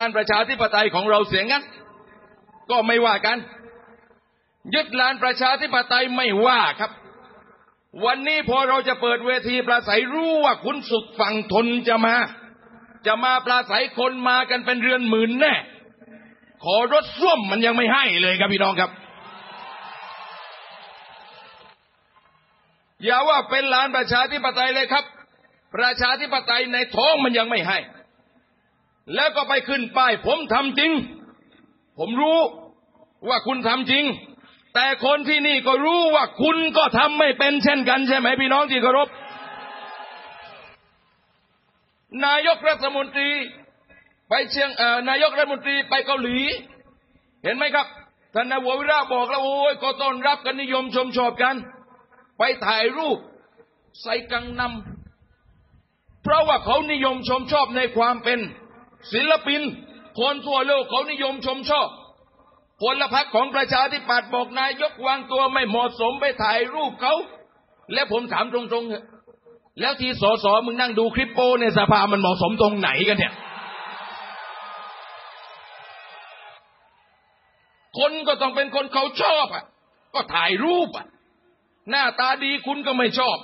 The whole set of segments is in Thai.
การประชาธิปไตยของเราเสียงั้น ก็ไม่ว่ากัน ยึดลานประชาธิปไตยไม่ว่าครับ วันนี้พอเราจะเปิดเวทีปราศัยรู้ว่าคุณสุดฝั่งทนจะมา จะมาปราศัยคนมากันเป็นเรือนหมื่นแน่ ขอรถส้วมมันยังไม่ให้เลยครับพี่น้องครับ อย่าว่าเป็นลานประชาธิปไตยเลยครับ ประชาธิปไตยในท้องมันยังไม่ให้ แล้วก็ไปขึ้นป้าย ผมทำจริง ผมรู้ว่าคุณทำจริง แต่คนที่นี่ก็รู้ว่าคุณก็ทำไม่เป็นเช่นกันใช่ไหมพี่น้องที่เคารพ นายกรัฐมนตรี ไปเชียงนายกรัฐมนตรีไปเกาหลี เห็นไหมครับท่านนายวิระบอกแล้วโอ้ยก็ต้อนรับกันนิยมชมชอบกัน ไปถ่ายรูปใส่กังนำเพราะว่าเขานิยมชมชอบในความเป็น ศิลปิน คนทั่วโลกเขานิยมชมชอบพลพรรคของประชาธิปัตย์บอกนายกวางตัวไม่เหมาะสมไปถ่ายรูปเขา และผมถามตรงๆเถอะแล้วที่สสมึงนั่งดูคลิปโป้ในสภามันเหมาะสมตรงไหนกันเนี่ย คนก็ต้องเป็นคนเขาชอบอะ ก็ถ่ายรูปอะ หน้าตาดีคุณก็ไม่ชอบ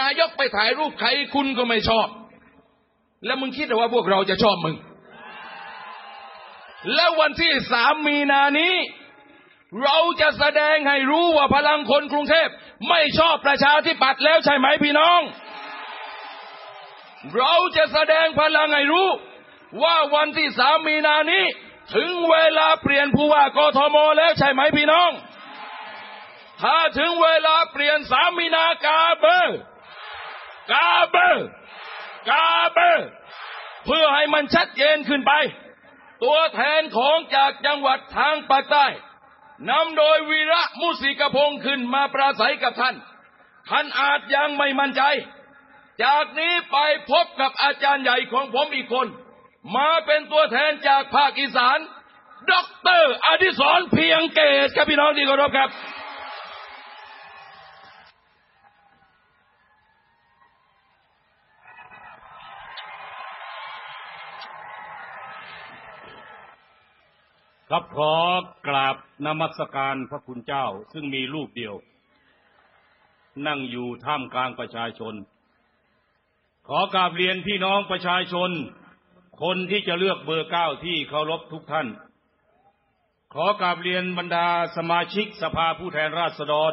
นายกไปถ่ายรูปใครคุณก็ไม่ชอบ แล้วมึงคิดว่าพวกเราจะชอบมึง แล้ววันที่สามมีนานี้ เราจะแสดงให้รู้ว่าพลังคนกรุงเทพไม่ชอบประชาธิปัตย์แล้วใช่ไหมพี่น้อง เราจะแสดงพลังให้รู้ ว่าวันที่สามมีนานี้ ถึงเวลาเปลี่ยนผู้ว่ากทมแล้วใช่ไหมพี่น้อง ถ้าถึงเวลาเปลี่ยนสามมีนากาเบอร์กาเบอร์ กาเบเพื่อให้มันชัดเจนขึ้นไป ตัวแทนของจากจังหวัดทางปากใต้นำโดยวีระมุสิกพงศ์ขึ้นมาปราศัยกับท่าน ท่านอาจยังไม่มั่นใจ จากนี้ไปพบกับอาจารย์ใหญ่ของผมอีกคน มาเป็นตัวแทนจากภาคอีสานด็อกเตอร์อดิศรเพียงเกตครับพี่น้องที่เคารพครับ ครับขอกราบนมัสการพระคุณเจ้าซึ่งมีรูปเดียว นั่งอยู่ท่ามกลางประชาชน ขอกราบเรียนพี่น้องประชาชน คนที่จะเลือกเบอร์เก้าที่เคารพทุกท่าน ขอกราบเรียนบรรดาสมาชิกสภาผู้แทนราษฎร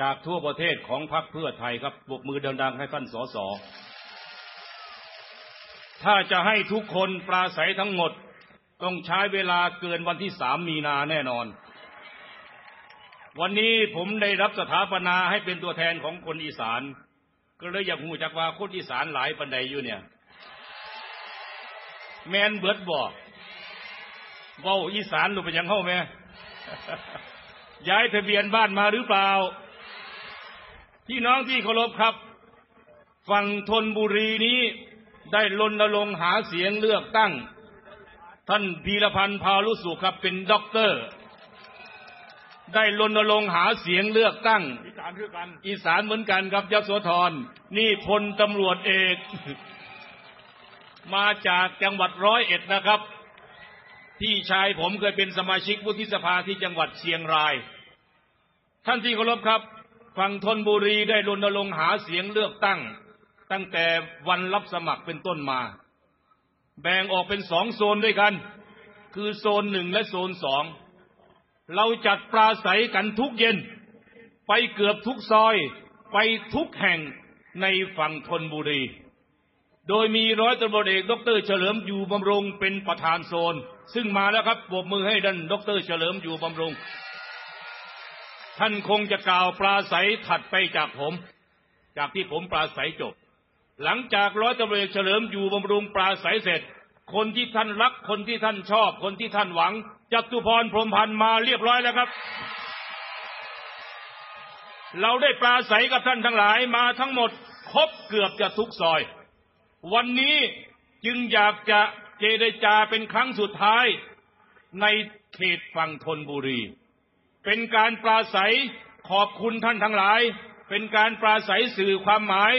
จากทั่วประเทศของพรรคเพื่อไทยครับปรบมือดังๆให้ท่านสสถ้าจะให้ทุกคนปราศัยทั้งหมด ต้องใช้เวลาเกินวันที่สามมีนาแน่นอน วันนี้ผมได้รับสถาปนาให้เป็นตัวแทนของคนอีสาน ก็เลยอยากหูจักว่าคนอีสานหลายปันใดอยู่เนี่ย แมนเบิดบอกเว้าอีสานหรือเป็นยังเข้าไหมย้ายทะเบียนบ้านมาหรือเปล่า พี่น้องที่เคารพครับ ฝั่งธนบุรีนี้ได้รณรงหาเสียงเลือกตั้ง ท่านพีรพันธ์พาลุสุขครับเป็นด็อกเตอร์ ได้รณรงค์หาเสียงเลือกตั้ง อีสานคือกัน อีสานเหมือนกันครับยโสธรนี่พลตำรวจเอก มาจากจังหวัดร้อยเอ็ดนะครับพี่ชายผมเคยเป็นสมาชิกวุฒิสภาที่จังหวัดเชียงราย ท่านที่เคารพครับ ฝั่งธนบุรีได้รณรงค์หาเสียงเลือกตั้ง ตั้งแต่วันรับสมัครเป็นต้นมา แบ่งออกเป็นสองโซนด้วยกัน คือโซนหนึ่งและโซนสองเราจัดปราศัยกันทุกเย็น ไปเกือบทุกซอย ไปทุกแห่งในฝั่งธนบุรี โดยมีร้อยตำรวจเอกดรเฉลิมอยู่บำรุงเป็นประธานโซน ซึ่งมาแล้วครับปรบมือให้ดันดรเฉลิมอยู่บำรุงท่านคงจะกล่าวปราศัยถัดไปจากผม จากที่ผมปราศัยจบ หลังจากร้อยตำรวจเฉลิมอยู่บำรุงปราศัยเสร็จ คนที่ท่านรัก คนที่ท่านชอบ คนที่ท่านหวังจตุพรพรหมพันธ์มาเรียบร้อยแล้วครับ เราได้ปราศัยกับท่านทั้งหลายมาทั้งหมดครบเกือบจะทุกซอย วันนี้จึงอยากจะเจรจาเป็นครั้งสุดท้าย ในเขตฝั่งธนบุรี เป็นการปราศัยขอบคุณท่านทั้งหลาย เป็นการปราศัยสื่อความหมาย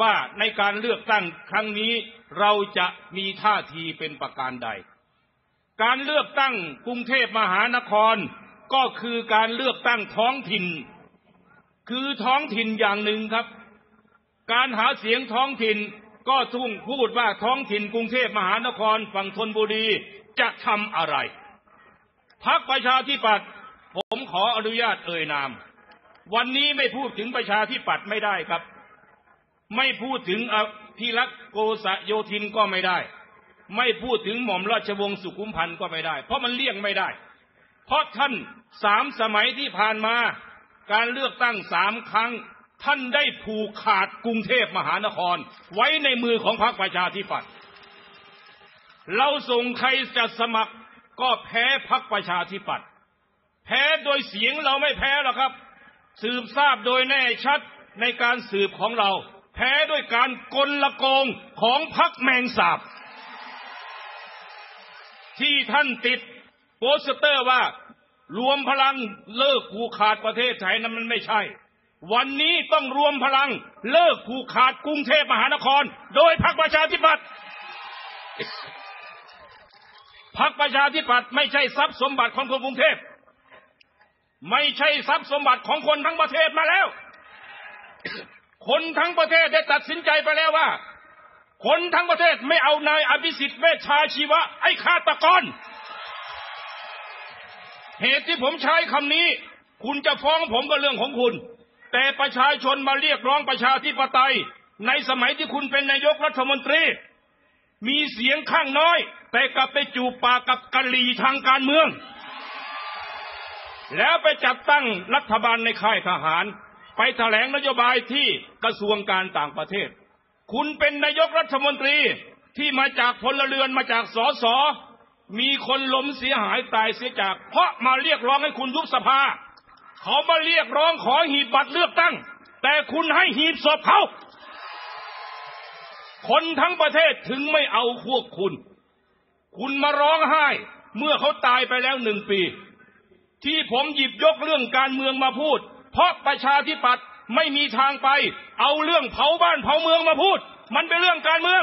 ว่าในการเลือกตั้งครั้งนี้เราจะมีท่าทีเป็นประการใด การเลือกตั้งกรุงเทพมหานครก็คือการเลือกตั้งท้องถิ่น คือท้องถิ่นอย่างหนึ่งครับ การหาเสียงท้องถิ่นก็ทุ่งพูดว่าท้องถิ่นกรุงเทพมหานครฝั่งธนบุรีจะทำอะไรพักประชาธิปัตย์ผมขออนุญาตเอ่ยนาม วันนี้ไม่พูดถึงประชาธิปัตย์ไม่ได้ครับ ไม่พูดถึงอภิรักษ์โกษโยธินก็ไม่ได้ ไม่พูดถึงหม่อมราชวงศ์สุขุมพันธ์ก็ไม่ได้ เพราะมันเลี่ยงไม่ได้ เพราะท่านสามสมัยที่ผ่านมาการเลือกตั้งสามครั้ง ท่านได้ผูกขาดกรุงเทพมหานคร ไว้ในมือของพรรคประชาธิปัตย์เราส่งใครจะสมัครก็แพ้พรรคประชาธิปัตย์แพ้โดยเสียงเราไม่แพ้หรอกครับ สืบทราบโดยแน่ชัดในการสืบของเรา พ้ด้วยการกลละโกงของพรรคแมงสาบ ที่ท่านติดโปสเตอร์ว่า รวมพลังเลิกผูกขาดประเทศไทยนั้นมันไม่ใช่ วันนี้ต้องรวมพลังเลิกผูกขาดกรุงเทพมหานคร โดยพรรคประชาธิปัตย์พรรคประชาธิปัตย์ไม่ใช่ทรัพย์สมบัติของคนกรุงเทพไม่ใช่ทรัพย์สมบัติของคนทั้งประเทศมาแล้ว คนทั้งประเทศได้ตัดสินใจไปแล้วว่า คนทั้งประเทศไม่เอานายอภิสิทธิ์เวชชาชีวะ ไอ้ฆาตกร เหตุที่ผมใช้คำนี้ คุณจะฟ้องผมก็เรื่องของคุณ แต่ประชาชนมาเรียกร้องประชาธิปไตย ในสมัยที่คุณเป็นนายกรัฐมนตรี มีเสียงข้างน้อย แต่กลับไปจูบปากกับกะลีทางการเมือง แล้วไปจัดตั้งรัฐบาลในค่ายทหาร ไปแถลงนโยบายที่กระทรวงการต่างประเทศ คุณเป็นนายกรัฐมนตรีที่มาจากพลเรือนมาจากสสมีคนล้มเสียหายตายเสียจาก เพราะมาเรียกร้องให้คุณยุบสภา เขามาเรียกร้องขอหีบบัตรเลือกตั้ง แต่คุณให้หีบศพเขา คนทั้งประเทศถึงไม่เอาพวกคุณ คุณมาร้องไห้ เมื่อเขาตายไปแล้วหนึ่งปี ที่ผมหยิบยกเรื่องการเมืองมาพูด เพราะประชาธิปัตย์ไม่มีทางไป เอาเรื่องเผาบ้านเผาเมืองมาพูด มันเป็นเรื่องการเมือง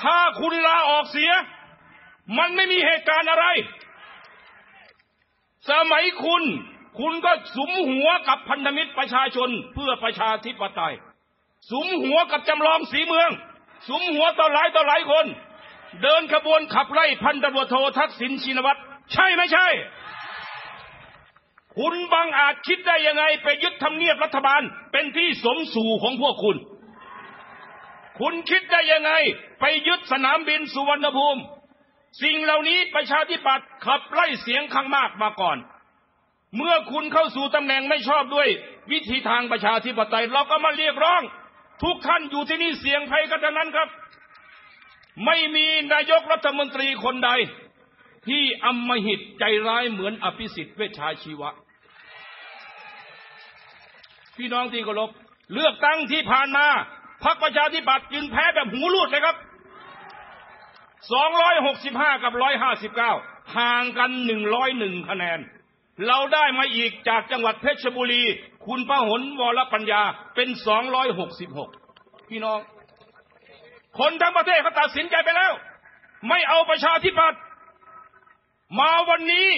ถ้าคุณลาออกเสีย มันไม่มีเหตุการณ์อะไร สมัยคุณ คุณก็สุมหัวกับพันธมิตรประชาชนเพื่อประชาธิปไตยสุมหัวกับจำลองสีเมืองสุมหัวต่อหลายต่อหลายคน เดินขบวนขับไล่พันตำรวจโททักษิณชินวัตรใช่ไม่ใช่ คุณบังอาจคิดได้ยังไงไปยึดทำเนียบรัฐบาลเป็นที่สมสู่ของพวกคุณ คุณคิดได้ยังไง ไปยึดสนามบินสุวรรณภูมิ สิ่งเหล่านี้ประชาธิปัตย์ขับไล่เสียงข้างมากมาก่อน เมื่อคุณเข้าสู่ตำแหน่งไม่ชอบด้วย วิธีทางประชาธิปไตยเราก็มาเรียกร้อง ทุกท่านอยู่ที่นี่เสียงใครกันทั้งนั้นครับ ไม่มีนายกรัฐมนตรีคนใด ที่อำมหิตใจร้ายเหมือนอภิสิทธิ์เวชชาชีวะ พี่น้องที่เคารพเลือกตั้งที่ผ่านมาพรรคประชาธิปัตย์จึงแพ้แบบหูรูดเลยครับ 265 กับ 159 ห่างกัน 101 คะแนน เราได้มาอีกจากจังหวัดเพชรบุรี คุณพหลวรปัญญาเป็น 266 พี่น้อง คนทั้งประเทศเขาตัดสินใจไปแล้ว ไม่เอาประชาธิปัตย์มาวันนี้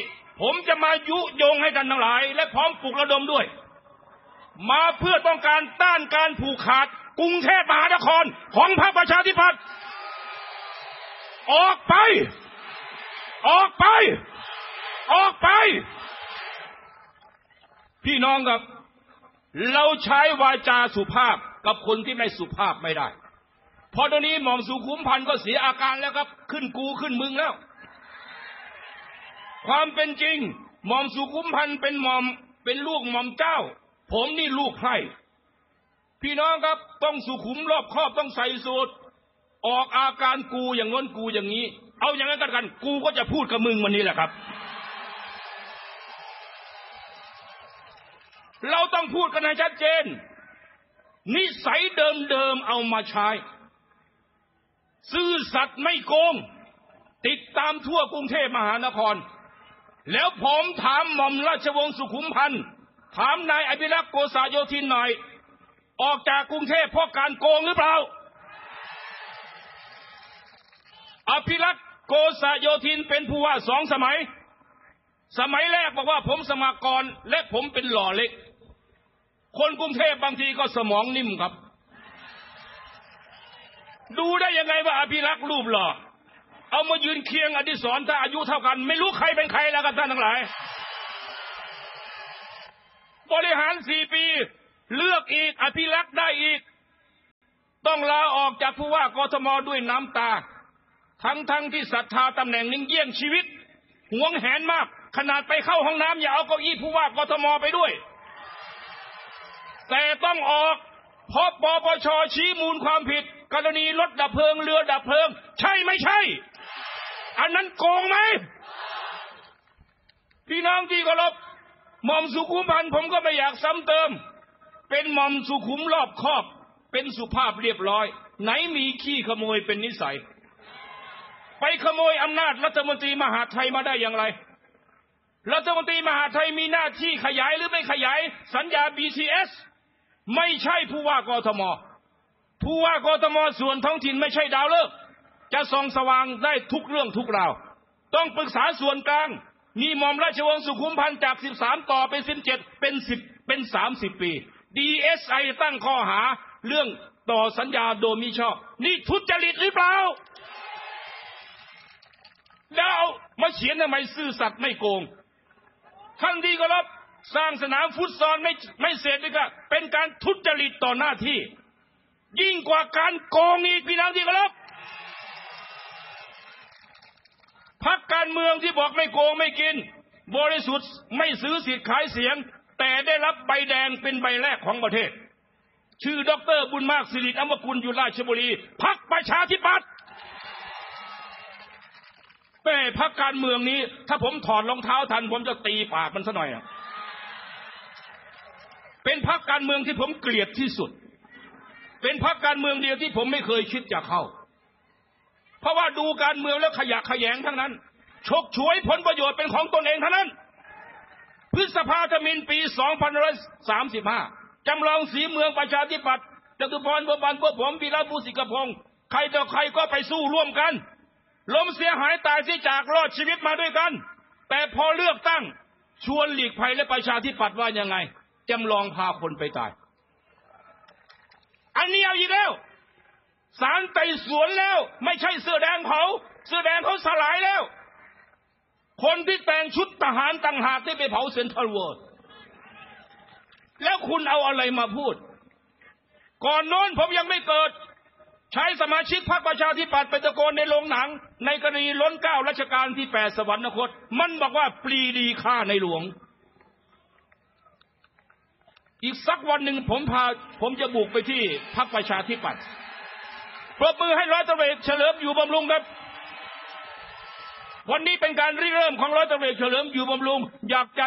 ผมจะมายุยงให้กันทั้งหลาย และพร้อมปลุกระดมด้วย มาเพื่อต้องการต้านการผูกขาดกรุงเทพมหานครของพรรคประชาธิปัตย์ออกไป ออกไป ออกไป พี่น้องครับ เราใช้วาจาสุภาพกับคนที่ไม่สุภาพไม่ได้พอตอนนี้หม่อมสุขุมพันธ์ก็เสียอาการแล้วครับ ขึ้นกูขึ้นมึงแล้ว ความเป็นจริง หม่อมสุขุมพันธ์เป็นหม่อมเป็นลูกหม่อมเจ้า ผมนี่ลูกไพร่พี่น้องครับต้องสุขุมรอบครอบต้องใส่สูตรออกอาการกูอย่างง้นกูอย่างนี้ เอาอย่างนั้นกันกัน กูก็จะพูดกับมึงวันนี้แหละครับ เราต้องพูดกันให้ชัดเจน นิสัยเดิมๆเอามาใช้ ซื่อสัตย์ไม่โกง ติดตามทั่วกรุงเทพมหานคร แล้วผมถามหม่อมราชวงศ์สุขุมพันธ์ ถามนายอภิรักษ์โกษาโยธินหน่อย ออกจากกรุงเทพเพราะการโกงหรือเปล่า อภิรักษ์โกษะโยธินเป็นผู้ว่าสองสมัย สมัยแรกบอกว่าผมสมัครก่อนและผมเป็นหล่อเล็ก คนกรุงเทพบางทีก็สมองนิ่มครับ ดูได้ยังไงว่าอภิรักษ์รูปหล่อ เอามายืนเคียงอดิศรถ้าอายุเท่ากัน ไม่รู้ใครเป็นใครแล้วกันท่านทั้งหลาย บริหารสี่ปี เลือกอีก อภิรักษ์ได้อีก ต้องลาออกจากผู้ว่ากทมด้วยน้ำตา ทั้งทั้งที่ศรัทธาตำแหน่งนิ่งเยี่ยงชีวิตหวงแหนมาก ขนาดไปเข้าห้องน้ำอย่าเอาเก้าอี้ผู้ว่ากทมไปด้วย แต่ต้องออกเพราะปปชชี้มูลความผิด กรณีรถดับเพลิงเรือดับเพลิง ใช่ไม่ใช่ อันนั้นโกงไหมพี่น้องที่เคารพ หม่อมสุขุมพันธ์ผมก็ไม่อยากซ้ำเติม เป็นหม่อมสุขุมรอบคอบ เป็นสุภาพเรียบร้อย ไหนมีขี้ขโมยเป็นนิสัย ไปขโมยอำนาจรัฐมนตรีมหาไทยมาได้อย่างไร รัฐมนตรีมหาไทยมีหน้าที่ขยายหรือไม่ขยาย สัญญา BTS ไม่ใช่ผู้ว่ากทม ผู้ว่ากทมส่วนท้องถิ่นไม่ใช่ดาวเลิกษ์จะส่องสว่างได้ทุกเรื่องทุกราว ต้องปรึกษาส่วนกลาง มีหม่อมราชวงศ์สุขุมพันธ์จาก13ต่อเป็น17เป็น10เป็น30ปี DSI ตั้งข้อหาเรื่องต่อสัญญาโดยมิชอบ นี่ทุจริตหรือเปล่า แล้วมาเขียนทำไมซื่อสัตย์ไม่โกง ท่านที่ก็รับสร้างสนามฟุตซอลไม่ไม่เสร็จนี่ก็เป็นการทุจริตต่อหน้าที่ ยิ่งกว่าการโกงอีกพี่น้องที่ก็รับ พักการเมืองที่บอกไม่โกงไม่กิน บริสุทธิ์ไม่ซื้อสิทธิ์ขายเสียง แต่ได้รับใบแดงเป็นใบแรกของประเทศ ชื่อดอกเตอรบุญมากสิริอมกุลอยู่ราชบุรีพักประชาธิปัตย์แม่พักการเมืองนี้ ถ้าผมถอดรองเท้าทัน ผมจะตีปากมันซะหน่อยเป็นพักการเมืองที่ผมเกลียดที่สุด เป็นพักการเมืองเดียวที่ผมไม่เคยคิดจะเข้า เพราะว่าดูการเมืองแล้วขยะแขยงทั้งนั้นฉกฉวยผลประโยชน์เป็นของตนเองทั้งนั้น พฤษภาธมินปี 2535 จำลองสีเมืองประชาธิปัตย์จตุพรบัวบันพวกผมพีระบุสิกพงศ์ใครต่อใครก็ไปสู้ร่วมกัน ล้มเสียหายตายที่จากรอดชีวิตมาด้วยกัน แต่พอเลือกตั้งชวนหลีกภัยและประชาธิปัตย์ว่ายังไง จำลองพาคนไปตาย อันนี้เอาอีกแล้ว สารไต่สวนแล้ว ไม่ใช่เสื้อแดงเผาเสื้อแดงเขาสลายแล้ว คนที่แต่งชุดทหารต่างหากที่ไปเผาเซนทรัลเวิลด์แล้วคุณเอาอะไรมาพูด ก่อนโน้นผมยังไม่เกิด ใช้สมาชิกพรรคประชาธิปัตย์ไปตะโกนในโรงหนัง ในกรณีล้นเก้ารัชกาลที่แปดสวรรคต มันบอกว่าปรีดีฆ่าในหลวง อีกสักวันหนึ่งผมพา ผมจะบุกไปที่พรรคประชาธิปัตย์ ปรบมือให้ร้อยตำรวจเฉลิมอยู่บำรุงครับ วันนี้เป็นการริเริ่มของร้อยตำรวจเฉลิมอยู่บำรุง อยากจะ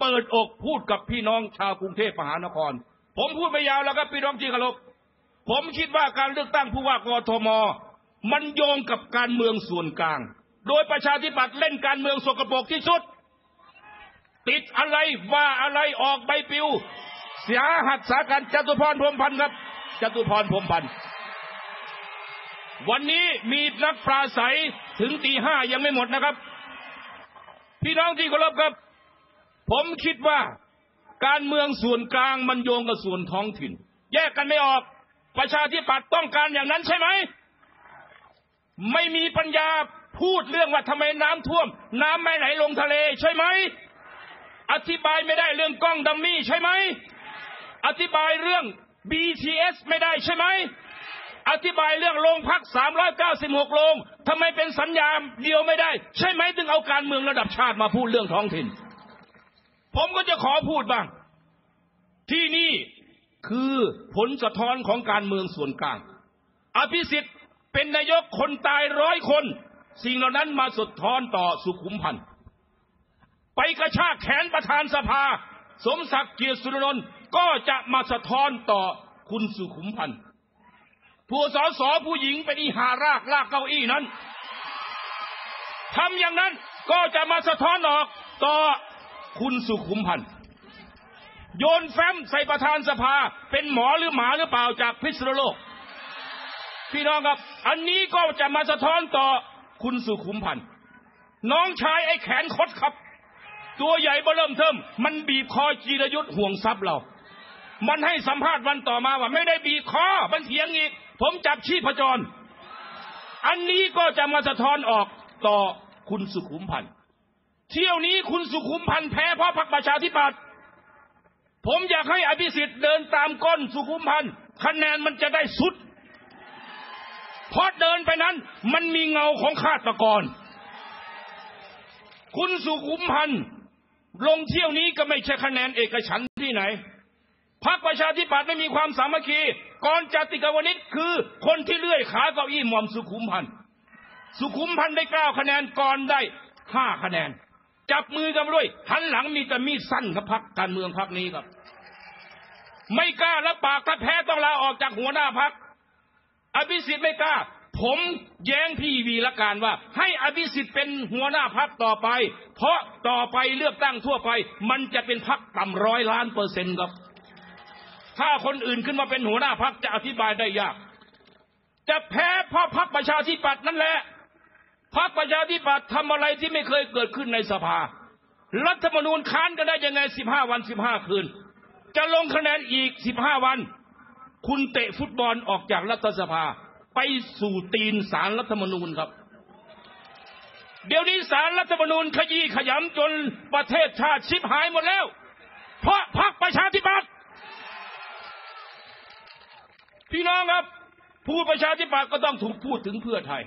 เปิดอกพูดกับพี่น้องชาวกรุงเทพมหานคร ผมพูดไม่ยาวแล้วครับพี่น้องที่เคารพผมคิดว่าการเลือกตั้งผู้ว่ากทม มันโยงกับการเมืองส่วนกลาง โดยประชาธิปัตย์เล่นการเมืองสกปรกที่สุด ติดอะไรว่าอะไรออกใบปลิวเสียหัดสาการจตุพรพรมพันธ์ครับจตุพรพรมพันธ์ วันนี้มีนักปราศัยถึงตีห้ายังไม่หมดนะครับ พี่น้องที่เคารพครับ ผมคิดว่าการเมืองส่วนกลางมันโยงกับส่วนท้องถิ่น แยกกันไม่ออกประชาธิปัตย์ต้องการอย่างนั้นใช่ไหม ไม่มีปัญญาพูดเรื่องว่าทำไมน้ำท่วม น้ำไม่ไหลลงทะเลใช่ไหม อธิบายไม่ได้เรื่องกล้องดัมมี่ใช่ไหม อธิบายเรื่อง BTS ไม่ได้ใช่ไหม อธิบายเรื่องโรงพัก 396 โรงทำไมเป็นสัญญาเดียวไม่ได้ ใช่ไหมถึงเอาการเมืองระดับชาติมาพูดเรื่องท้องถิ่น ผมก็จะขอพูดบ้าง ที่นี่คือผลสะท้อนของการเมืองส่วนกลาง อภิสิทธิ์เป็นนายกคนตายร้อยคน สิ่งเหล่านั้นมาสะท้อนต่อสุขุมพันธ์ไปกระชากแขนประธานสภา สมศักดิ์เกียรติสุรนนท์ก็จะมาสะท้อนต่อคุณสุขุมพันธ์ ผู้สอสอผู้หญิงเป็นอีหารากลากเก้าอี้นั้นทำอย่างนั้นก็จะมาสะท้อนออกต่อคุณสุขุมพันธ์โยนแฟ้มใส่ประธานสภาเป็นหมอหรือหมาหรือเปล่าจากพิษณุโลก พี่น้องครับ อันนี้ก็จะมาสะท้อนต่อคุณสุขุมพันธ์น้องชายไอ้แขนคดครับ ตัวใหญ่เบอเริ่มเทิมมันบีบคอจีรยุทธ์ห่วงทรัพย์เรา มันให้สัมภาษณ์วันต่อมาว่าไม่ได้บีบคอมันเถียงอีก ผมจับชีพจร อันนี้ก็จะมาสะท้อนออกต่อคุณสุขุมพันธ์เที่ยวนี้คุณสุขุมพันธ์แพ้เพราะพรรคประชาธิปัตย์ผมอยากให้อภิสิทธิ์เดินตามก้นสุขุมพันธ์คะแนนมันจะได้สุดเพราะเดินไปนั้น มันมีเงาของฆาตกร คุณสุขุมพันธ์ลงเที่ยวนี้ก็ไม่ใช่คะแนนเอกฉันที่ไหนพรรคประชาธิปัตย์ไม่มีความสามัคคี ก่อนจติกาวนิช คือคนที่เลื่อยขาเก้าอี้หม่อมสุขุมพันธ์สุขุมพันธ์ได้เก้าคะแนนก่อนได้ห้าคะแนน จับมือกันด้วยหันหลังมีแต่มีดสั้นครับพักการเมืองพักนี้ครับ ไม่กล้ารับปากถ้าแพ้ต้องลาออกจากหัวหน้าพักอภิสิทธิ์ไม่กล้า ผมแย้งพี่วีละการว่า ให้อภิสิทธิ์เป็นหัวหน้าพักต่อไป เพราะต่อไปเลือกตั้งทั่วไป มันจะเป็นพักต่ำร้อยล้านเปอร์เซ็นต์ครับ ถ้าคนอื่นขึ้นมาเป็นหัวหน้าพักจะอธิบายได้ยาก จะแพ้เพราะพักประชาธิปัตย์นั่นแหละพักประชาธิปัตย์ทำอะไรที่ไม่เคยเกิดขึ้นในสภา รัฐธรรมนูญค้านกันได้ยังไงสิบห้าวันสิบห้าคืน จะลงคะแนนอีกสิบห้าวัน คุณเตะฟุตบอลออกจากรัฐสภา ไปสู่ตีนสารรัฐธรรมนูญครับ เดี๋ยวนี้สารรัฐธรรมนูญขยี้ขยำจนประเทศชาติชิบหายหมดแล้ว เพราะพรรคประชาธิปัตย์ พี่น้องครับ ผู้ประชาธิปัตย์ก็ต้องถูกพูดถึงเพื่อไทย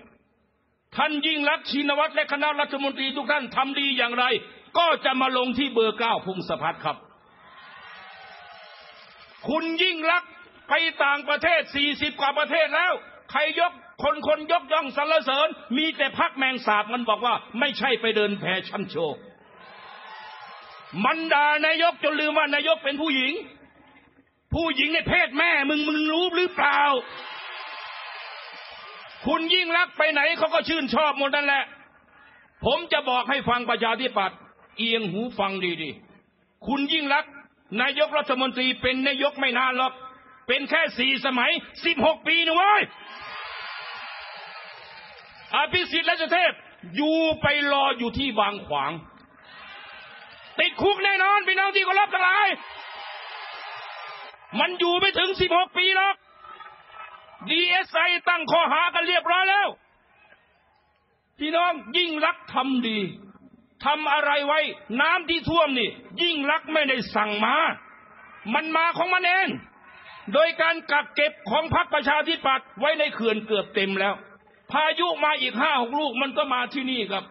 ท่านยิ่งรักชินวัตรและคณะรัฐมนตรีทุกท่านทำดีอย่างไร ก็จะมาลงที่เบอร์เก้าพงศพัฒน์ครับ คุณยิ่งรักไปต่างประเทศ40กว่าประเทศแล้ว ใครยกคนคนยกย่องสรรเสริญ มีแต่พักแมงสาบมันบอกว่าไม่ใช่ไปเดินแฟชั่นโชว์ มันด่านายกจนลืมว่านายกเป็นผู้หญิง ผู้หญิงในเพศแม่มึงมึงรู้หรือเปล่า คุณยิ่งรักไปไหนเขาก็ชื่นชอบหมดนั่นแหละ ผมจะบอกให้ฟังประชาธิปัตย์เอียงหูฟังดีๆ คุณยิ่งรักนายกรัฐมนตรีเป็นนายกไม่นานหรอก เป็นแค่สี่สมัยสิบหกปีนะเว้ยอภิสิทธิ์และสุเทพอยู่ไปรออยู่ที่บางขวาง ติดคุกแน่นอนพี่น้องที่เคารพทั้งหลาย มันอยู่ไม่ถึงสิบหกปีหรอกดีเอสไอตั้งข้อหากันเรียบร้อยแล้ว พี่น้องยิ่งรักทำดีทำอะไรไว้ น้ำที่ท่วมนี่ ยิ่งรักไม่ได้สั่งมา มันมาของมันเอง โดยการกักเก็บของพรรคประชาธิปัตย์ไว้ในเขื่อนเกือบเต็มแล้ว พายุมาอีกห้าหกลูกมันก็มาที่นี่ครับ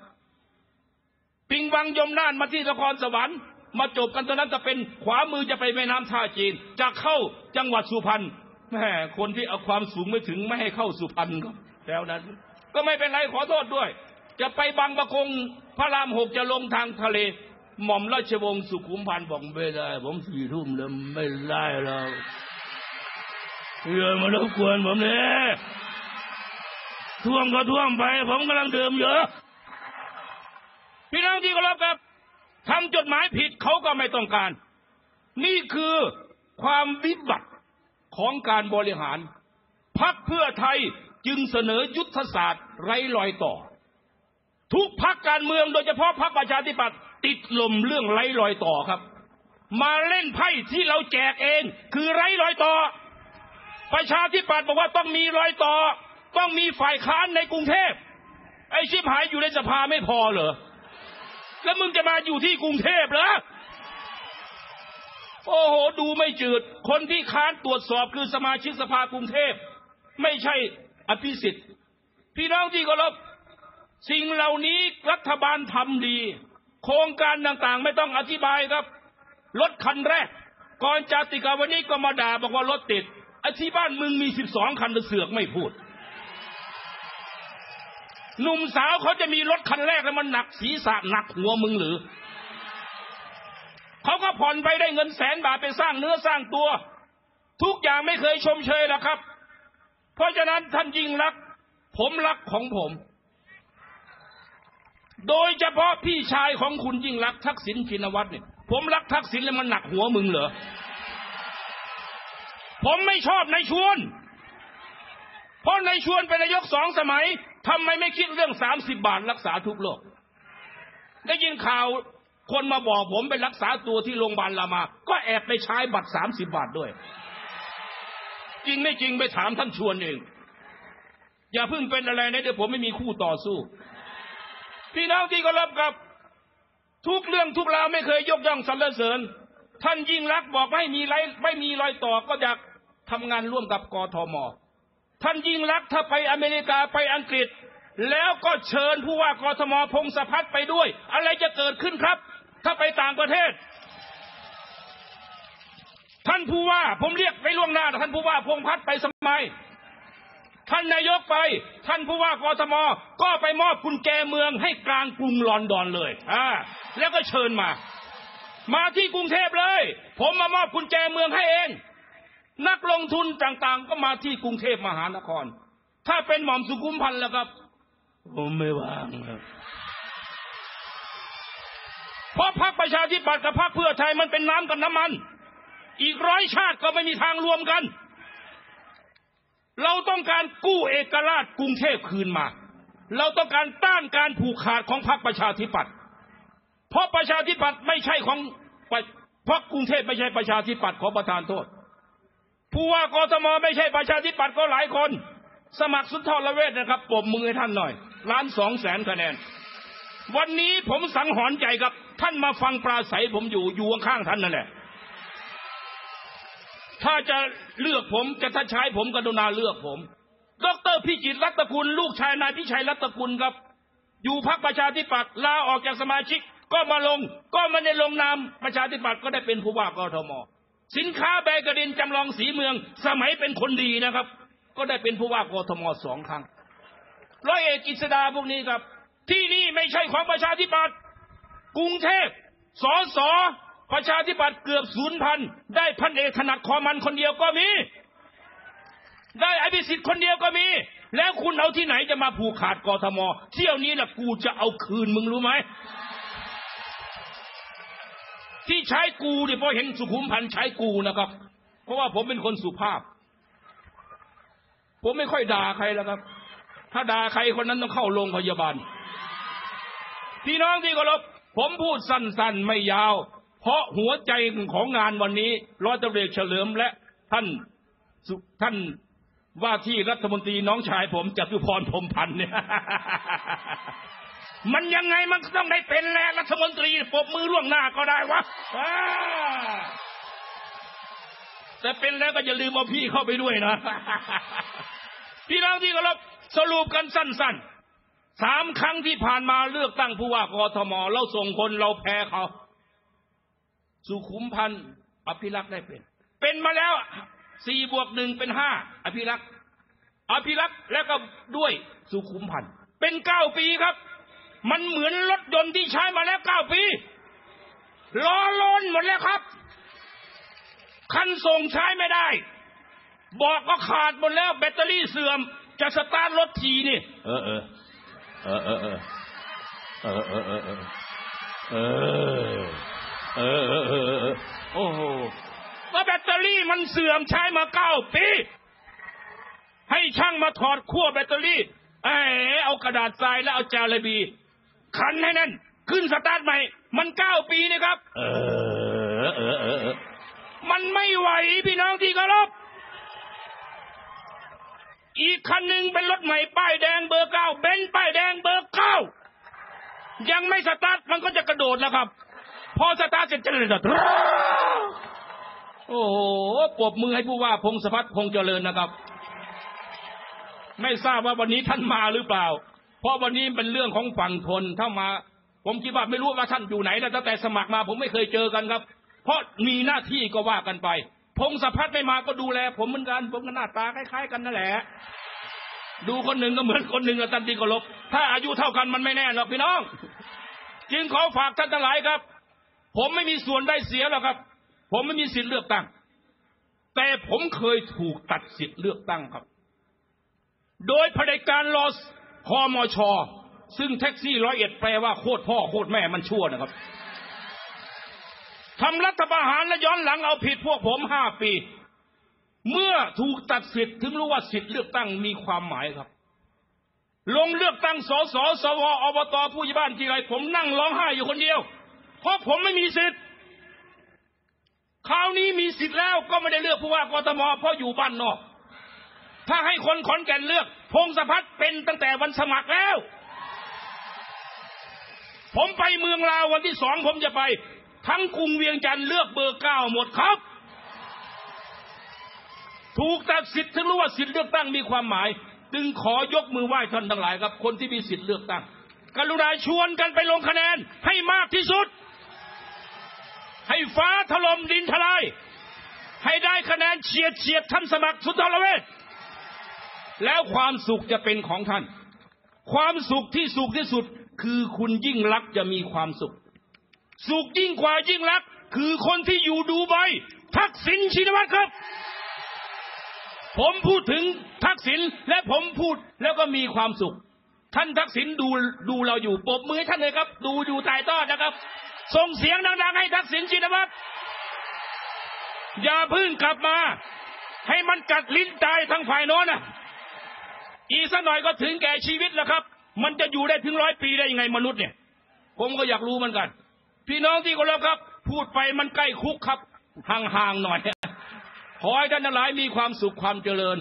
ปิงวังยมน่านมาที่นครสวรรค์ มาจบกันตอนนั้นจะเป็นขวามือจะไปแม่น้ำท่าจีน จะเข้าจังหวัดสุพรรณแม่คนที่เอาความสูงไม่ถึงไม่ให้เข้าสุพรรณครับแล้วนั้น ก็ไม่เป็นไรขอโทษด้วย จะไปบางประกงพระรามหกจะลงทางทะเล หม่อมราชวงศ์สุขุมพันธ์บอกไม่ได้ ผมสี่ทุ่มแล้วไม่ได้แล้วเรือมารบกวนผมเนี่ยท่วมก็ท่วมไป ผมกำลังเดิมเยอะพี่น้องที่เคารพครับ ทำจดหมายผิดเขาก็ไม่ต้องการ นี่คือความวิบัติของการบริหาร พักเพื่อไทยจึงเสนอยุทธศาสตร์ไร้รอยต่อ ทุกพักการเมืองโดยเฉพาะพักประชาธิปัตย์ติดลมเรื่องไร้รอยต่อครับ มาเล่นไพ่ที่เราแจกเองคือไร้รอยต่อ ประชาธิปัตย์บอกว่าต้องมีรอยต่อ ต้องมีฝ่ายค้านในกรุงเทพไอ้ชิบหายอยู่ในสภาไม่พอเหรอ แล้วมึงจะมาอยู่ที่กรุงเทพเหรอโอ้โห ดูไม่จืด คนที่ค้านตรวจสอบคือสมาชิกสภากรุงเทพ ไม่ใช่อภิสิทธิ์ พี่น้องที่เคารพสิ่งเหล่านี้รัฐบาลทำดี โครงการต่างๆ ไม่ต้องอธิบายครับ รถคันแรก ก่อนจาติกาวันนี้ก็มาด่าบอกว่ารถติดไอ้ที่บ้านมึงมีสิบสองคันเสือกไม่พูด หนุ่มสาวเขาจะมีรถคันแรกแล้วมันหนักศีรษะหนักหัวมึงหรือเขาก็ผ่อนไปได้เงินแสนบาทไปสร้างเนื้อสร้างตัว ทุกอย่างไม่เคยชมเชยหรอกครับ เพราะฉะนั้นท่านยิ่งรัก ผมรักของผม โดยเฉพาะพี่ชายของคุณยิ่งรักทักษิณชินวัตรเนี่ยผมรักทักษิณแล้วมันหนักหัวมึงเหรอผมไม่ชอบนายชวน เพราะนายชวนเป็นนายกสองสมัย ทำไมไม่คิดเรื่องสามสิบบาทรักษาทุกโรคได้ยินข่าวคนมาบอกผมไปรักษาตัวที่โรงพยาบาลรามา ก็แอบไปใช้บัตรสามสิบบาทด้วย จริงไม่จริงไปถามท่านชวนเอง อย่าเพิ่งเป็นอะไรนะเดี๋ยวผมไม่มีคู่ต่อสู้ พี่น้องที่เคารพครับ ทุกเรื่องทุกราวไม่เคยยกย่องสรรเสริญ ท่านยิ่งรักบอกไม่มีไรไม่มีรอยต่อก็อยากทำงานร่วมกับกทม ท่านยิ่งรักถ้าไปอเมริกาไปอังกฤษ แล้วก็เชิญผู้ว่ากทมพงศพัฒน์ไปด้วย อะไรจะเกิดขึ้นครับ ถ้าไปต่างประเทศ ท่านผู้ว่าผมเรียกไปล่วงหน้า ท่านผู้ว่าพงษพัฒน์ไปสมัย ท่านนายกไป ท่านผู้ว่ากทมก็ไปมอบกุญแจเมืองให้กลางกรุงลอนดอนเลยอ่าแล้วก็เชิญมา มาที่กรุงเทพเลย ผมมามอบกุญแจเมืองให้เอง นักลงทุนต่างๆ ก็มาที่กรุงเทพมหานคร ถ้าเป็นหม่อมสุขุมพันธ์แล้วครับ ผมไม่ว่างครับเพราะพรรคประชาธิปัตย์กับพรรคเพื่อไทยมันเป็นน้ำกับน้ำมัน อีกร้อยชาติก็ไม่มีทางรวมกัน เราต้องการกู้เอกราชกรุงเทพคืนมา เราต้องการต้านการผูกขาดของพรรคประชาธิปัตย์เพราะประชาธิปัตย์ไม่ใช่ของเพราะกรุงเทพไม่ใช่ประชาธิปัตย์ขอประทานโทษ ผู้ว่ากทมไม่ใช่ประชาธิปัตย์ก็หลายคน สมัครสุนทรเวชนะครับปรบมือให้ท่านหน่อยล้านสองแสนคะแนน วันนี้ผมสังหรณ์ใจครับ ท่านมาฟังปราศัยผมอยู่อยู่ข้างท่านนั่นแหละ ถ้าจะเลือกผมจะถ้าใช้ผมกรุณาเลือกผมดรพิจิตรัตกุลลูกชายนายพิชัยรัตกุลครับ อยู่พักประชาธิปัตย์ลาออกจากสมาชิกก็มาลง ก็มาในลงนามประชาธิปัตย์ก็ได้เป็นผู้ว่ากทม สินค้าแบกระดินจำลองสีเมือง สมัยเป็นคนดีนะครับ ก็ได้เป็นผู้ว่ากทมสองครั้งร้อยเอกกิษดาพวกนี้ครับ ที่นี่ไม่ใช่ของประชาธิปัตย์กรุงเทพสอสอประชาธิปัตย์เกือบศูนย์พันได้พันเอกถนัดคอมันคนเดียวก็มี ได้อภิสิทธิ์คนเดียวก็มี แล้วคุณเอาที่ไหนจะมาผูกขาดกทมเที่ยวนี้แหละกูจะเอาคืนมึงรู้ไหม ที่ใช้กูเนี่ยพราะเห็นสุขุมพันธ์ใช้กูนะครับ เพราะว่าผมเป็นคนสุภาพ ผมไม่ค่อยด่าใครแล้วครับ ถ้าด่าใครคนนั้นต้องเข้าโรงพยาบาล พี่น้องที่เคารพผมพูดสั้นๆไม่ยาว เพราะหัวใจของงานวันนี้ร้อยตำรวจเฉลิมและท่านสุท่านว่าที่รัฐมนตรีน้องชายผมจตุพรพรมพันธ์เนี่ย มันยังไงมันก็ต้องได้เป็นแหละรัฐมนตรีปบมือล่วงหน้าก็ได้วะแต่เป็นแล้วก็อย่าลืมเอาพี่เข้าไปด้วยนะ พี่น้องที่เคารพสรุปกันสั้นๆสามครั้งที่ผ่านมาเลือกตั้งผู้ว่ากทมเราส่งคนเราแพ้เขา สุขุมพันธ์อภิรักษ์ได้เป็น เป็นมาแล้วสี่บวกหนึ่งเป็นห้าอภิรักษ์อภิรักษ์แล้วก็ด้วยสุขุมพันธ์เป็นเก้าปีครับ มันเหมือนรถยนต์ที่ใช้มาแล้วเก้าปีล้อล้นหมดแล้วครับ คันส่งใช้ไม่ได้ บอกก็ขาดหมดแล้ว แบตเตอรี่เสื่อม จะสตาร์ทรถทีนี่ เออเออเออเออเออเออเออเออเออเออเออโอ้โหว่าแบตเตอรี่มันเสื่อมใช้มาเก้าปี ให้ช่างมาถอดขั้วแบตเตอรี่เอ้เอากระดาษทรายแล้วเอาจาระบี คันให้นั่น ขึ้นสตาร์ทใหม่ มันเก้าปีนะครับเออเออเออเออมันไม่ไหวพี่น้องที่เคารพอีกคันหนึ่งเป็นรถใหม่ป้ายแดงเบอร์เก้าเบนซ์ป้ายแดงเบอร์เก้ายังไม่สตาร์ทมันก็จะกระโดดแล้วครับ พอสตาร์ทเสร็จจะเลยจะโอ้โหปรบมือให้ผู้ว่า พงศพัฒน์พงษ์เจริญนะครับ ไม่ทราบว่าวันนี้ท่านมาหรือเปล่า เพราะวันนี้เป็นเรื่องของฝั่งทนถ้ามา ผมคิดว่าไม่รู้ว่าท่านอยู่ไหนแล้วตั้งแต่สมัครมาผมไม่เคยเจอกันครับ เพราะมีหน้าที่ก็ว่ากันไป พงศพัฒน์ไม่มาก็ดูแล ผมเหมือนกัน ผมก็หน้าตาคล้ายๆกันนั่นแหละ ดูคนหนึ่งก็เหมือนคนหนึ่งกับตันติกลบถ้าอายุเท่ากันมันไม่แน่หรอกพี่น้อง จึงขอฝากท่านทั้งหลายครับ ผมไม่มีส่วนได้เสียหรอกครับ ผมไม่มีสิทธิ์เลือกตั้ง แต่ผมเคยถูกตัดสิทธิ์เลือกตั้งครับ โดยเผด็จการลอส คอมอชอซึ่งแท็กซี่ร้อยเอ็ดแปลว่าโคตรพ่อโคตรแม่มันชั่วนะครับทำรัฐประหารและย้อนหลังเอาผิดพวกผมห้าปี เมื่อถูกตัดสิทธิ์ถึงรู้ว่าสิทธิ์เลือกตั้งมีความหมายครับ ลงเลือกตั้งสสสวอบตผู้ใหญ่บ้านทีไรผมนั่งร้องไห้อยู่คนเดียว เพราะผมไม่มีสิทธิ์คราวนี้มีสิทธิ์แล้วก็ไม่ได้เลือกผู้ว่ากทมเพราะอยู่บ้านนอก ถ้าให้คนขอนแก่นเลือก พงศพัฒน์เป็นตั้งแต่วันสมัครแล้ว ผมไปเมืองลาววันที่สองผมจะไป ทั้งกรุงเวียงจันทร์เลือกเบอร์เก้าหมดครับ ถูกตัดสิทธิ์ถึงรู้ว่าสิทธิ์เลือกตั้งมีความหมาย จึงขอยกมือไหว้ท่านทั้งหลายครับ คนที่มีสิทธิ์เลือกตั้งกรุณาชวนกันไปลงคะแนนให้มากที่สุด ให้ฟ้าถล่มดินทลายให้ได้คะแนนเฉียดเฉียดท่านสมัครสุนทรเวช แล้วความสุขจะเป็นของท่าน ความสุขที่สุขที่สุด คือคุณยิ่งรักจะมีความสุข สุขยิ่งกว่ายิ่งรัก คือคนที่อยู่ดูไบทักษิณชินวัตรครับ ผมพูดถึงทักษิณและผมพูดแล้วก็มีความสุข ท่านทักษิณดูดูเราอยู่ปบมือให้ท่านเลยครับ ดูอยู่ใต้ต้อนะครับส่งเสียงดัง ๆ ให้ทักษิณชินวัตรอย่าพึ่งกลับมา ให้มันกัดลิ้นตายทางฝ่ายโน้นนะ อีกสักหน่อยก็ถึงแก่ชีวิตแล้วครับ มันจะอยู่ได้ถึงร้อยปีได้ยังไงมนุษย์เนี่ย ผมก็อยากรู้เหมือนกัน พี่น้องที่เคารพครับ พูดไปมันใกล้คุกครับห่างๆหน่อยขอให้ท่านทั้งหลายมีความสุขความเจริญ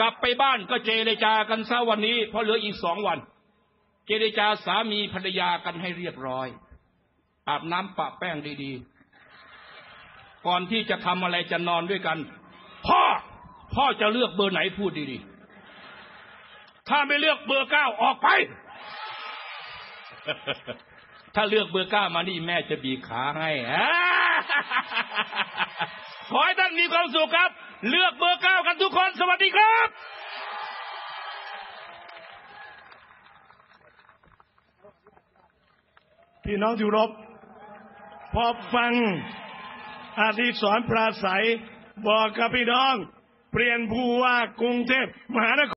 กลับไปบ้านก็เจรจากันซะวันนี้ เพราะเหลืออีกสองวัน เจรจาสามีภรรยากันให้เรียบร้อย อาบน้ำปะแป้งดีๆ ก่อนที่จะทำอะไรจะนอนด้วยกัน พ่อพ่อจะเลือกเบอร์ไหนพูดดีๆ ถ้าไม่เลือกเบอร์เก้าออกไป ถ้าเลือกเบอร์เก้ามานี่แม่จะบีบขาให้ขอให้ท่านมีความสุขครับ เลือกเบอร์เก้ากันทุกคน สวัสดีครับพี่น้องที่รบ พอฟังอาทิสอนปราศัย บอกกับพี่น้อง เปลี่ยนผู้ว่ากรุงเทพมหานคร